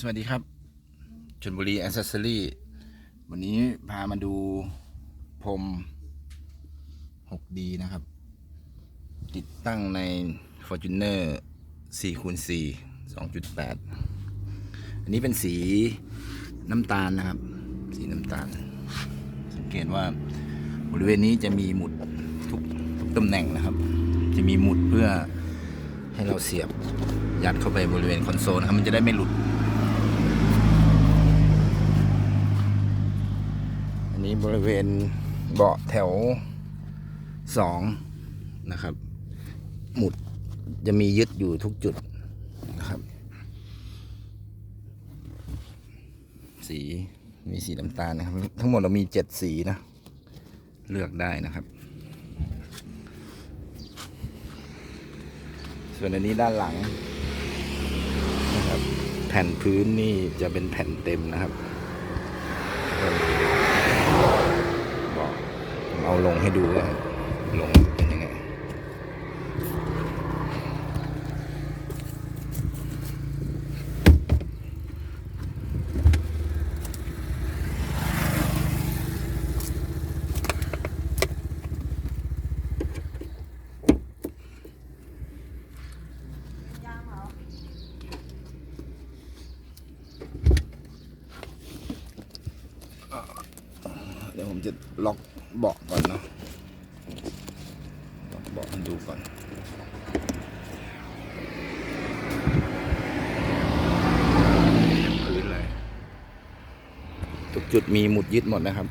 สวัสดีครับชนบุรีแอ c เซสซอรี่วันนี้พามาดูพรม 6D นะครับ ติดตั้งใน Fortuner 4คูณ4 2.8 อันนี้เป็นสีน้ำตาลนะครับ สีน้ำตาล สังเกตว่าบริเวณนี้จะมีหมุดทุกทุกตำแหน่งนะครับ จะมีหมุดเพื่อให้เราเสียบยัดเข้าไปบริเวณคอนโซลนะครับ มันจะได้ไม่หลุด นี้บริเวณเบาะแถวสองนะครับ หมุดจะมียึดอยู่ทุกจุดนะครับ สีมีสีน้ำตาลนะครับ ทั้งหมดเรามีเจ็ดสีนะ เลือกได้นะครับ ส่วนอันนี้ด้านหลังนะครับ แผ่นพื้นนี่จะเป็นแผ่นเต็มนะครับ บอกผมเอา ลงให้ดูว่าลงเป็นยังไง เดี๋ยวผมจะล็อกเบาะก่อนเนาะล็อกเบาะให้ดูก่อนพื้นเลยทุกจุดมีหมุดยึดหมดนะครับ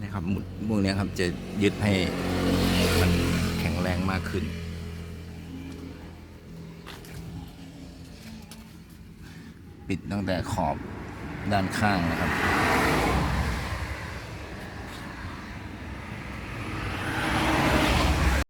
นี่ครับหมุดพวกนี้ครับจะยึดให้มันแข็งแรงมากขึ้น ปิดตั้งแต่ขอบด้านข้างนะครับ